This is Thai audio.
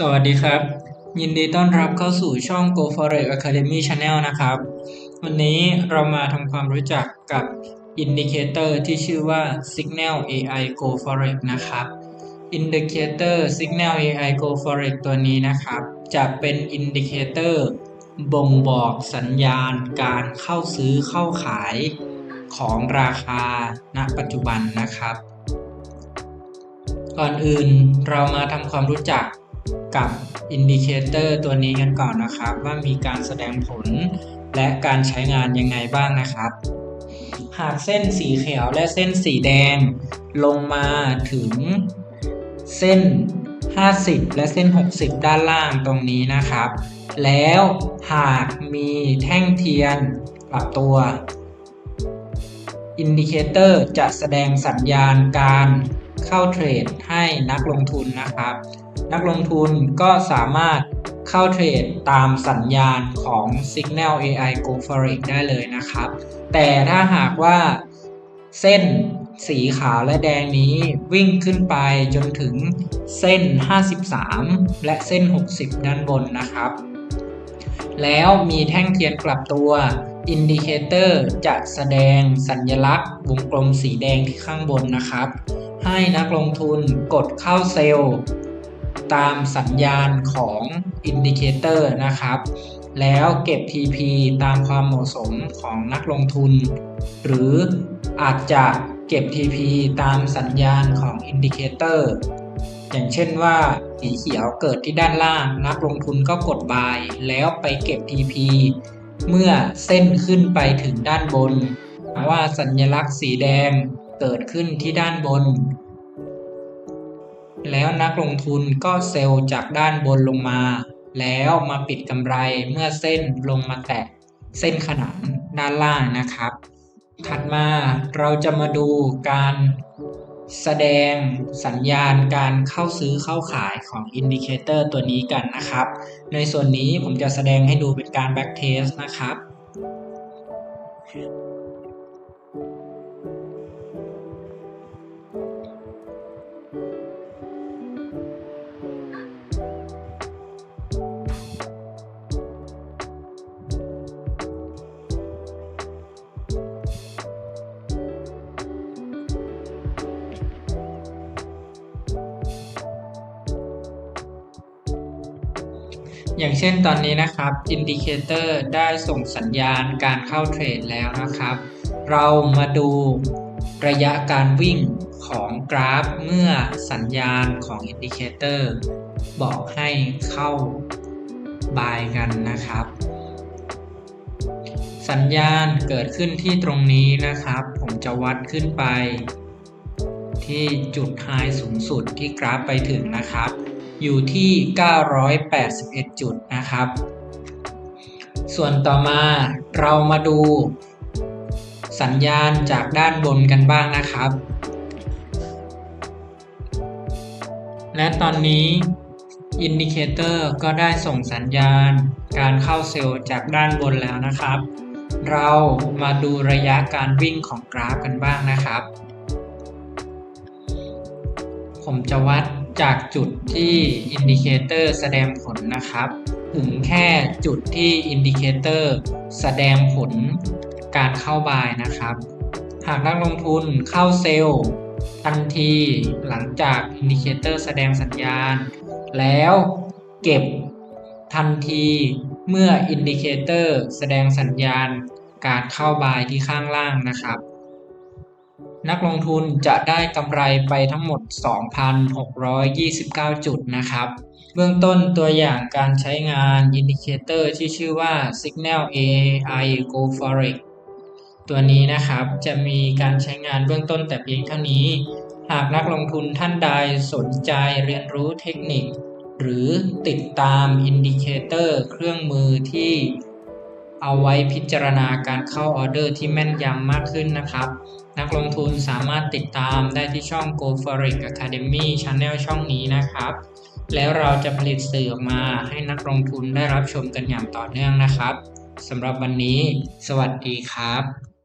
สวัสดีครับ ยินดีต้อนรับเข้าสู่ช่อง Go Forex Academy Channel นะครับ วันนี้เรามาทำความรู้จักกับอินดิเคเตอร์ที่ชื่อว่า Signal AI Go Forex นะครับอินดิเคเตอร์ Signal AI Go Forex ตัวนี้นะครับ จะเป็นอินดิเคเตอร์บ่งบอกสัญญาณการเข้าซื้อเข้าขายของราคาณปัจจุบันนะครับ ก่อนอื่นเรามาทำความรู้จัก กับอินดิเคเตอร์ตัวนี้กันก่อนนะครับ ว่ามีการแสดงผลและการใช้งานยังไงบ้างนะครับ หากเส้นสีเขียวและเส้นสีแดงลงมาถึงเส้น 50 และเส้น 60 ด้านล่างตรงนี้นะครับ แล้วหากมีแท่งเทียนปรับตัวอินดิเคเตอร์จะแสดงสัญญาณการเข้าเทรดให้นักลงทุนนะครับ นักลงทุนก็สามารถเข้าเทรดตามสัญญาณของ Signal AI Go Forex ได้เลยนะครับ แต่ถ้าหากว่าเส้นสีขาวและแดงนี้วิ่งขึ้นไปจนถึงเส้น 53 และเส้น 60 ด้านบนนะครับ แล้วมีแท่งเทียนกลับตัวอินดิเคเตอร์จะแสดงสัญลักษณ์วงกลมสีแดงที่ข้างบนนะครับ ให้นักลงทุนกดเข้าเซลล์ ตามสัญญาณของอินดิเคเตอร์นะครับ แล้วเก็บ TP ตามความเหมาะสมของนักลงทุน หรืออาจจะเก็บ TP ตามสัญญาณของอินดิเคเตอร์อย่างเช่นว่าสีเขียวเกิดที่ด้านล่าง นักลงทุนก็กด buy แล้วไปเก็บ TP เมื่อเส้นขึ้นไปถึงด้านบนว่าสัญลักษณ์สีแดงเกิดขึ้นที่ด้านบน แล้วนักลงทุนก็เซลล์จากด้านบนลงมา แล้วมาปิดกำไรเมื่อเส้นลงมาแตะเส้นขนานด้านล่างนะครับ ถัดมาเราจะมาดูการแสดงสัญญาณการเข้าซื้อเข้าขายของอินดิเคเตอร์ตัวนี้กันนะครับ ในส่วนนี้ผมจะแสดงให้ดูเป็นการแบ็กเทสนะครับ อย่างเช่นตอนนี้นะครับอินดิเคเตอร์ได้ส่งสัญญาณการเข้าเทรดแล้วนะครับ เรามาดูระยะการวิ่งของกราฟเมื่อสัญญาณของอินดิเคเตอร์บอกให้เข้าบายกันนะครับ สัญญาณเกิดขึ้นที่ตรงนี้นะครับ ผมจะวัดขึ้นไป ที่จุดไฮสูงสุดที่กราฟไปถึงนะครับ อยู่ที่ 981 จุดนะครับ ส่วนต่อมาเรามาดู สัญญาณจากด้านบนกันบ้างนะครับ และตอนนี้อินดิเคเตอร์ก็ได้ส่งสัญญาณการเข้าเซลล์จากด้านบนแล้วนะครับ เรามาดูระยะการวิ่งของกราฟกันบ้างนะครับ ผมจะวัด จากจุดที่อินดิเคเตอร์แสดงผลนะครับ ถึงแค่จุดที่อินดิเคเตอร์แสดงผลการเข้าบายนะครับ หากนักลงทุนเข้าเซลล์ทันทีหลังจากอินดิเคเตอร์แสดงสัญญาณ แล้วเก็บทันทีเมื่ออินดิเคเตอร์แสดงสัญญาณการเข้าบายที่ข้างล่างนะครับ นักลงทุนจะได้กำไรไปทั้งหมด 2,629 จุดนะครับ เบื้องต้นตัวอย่างการใช้งานอินดิเคเตอร์ที่ชื่อว่า Signal AI Go Forex ตัวนี้นะครับจะมีการใช้งานเบื้องต้นแต่เพียงเท่านี้ หากนักลงทุนท่านใดสนใจเรียนรู้เทคนิค หรือติดตามอินดิเคเตอร์เครื่องมือที่ เอาไว้พิจารณาการเข้าออเดอร์ที่แม่นยำมากขึ้นนะครับ นักลงทุนสามารถติดตามได้ที่ช่อง Go Forex Academy Channel ช่องนี้นะครับ แล้วเราจะผลิตสื่อออกมาให้นักลงทุนได้รับชมกันอย่างต่อเนื่องนะครับสำหรับวันนี้ สวัสดีครับ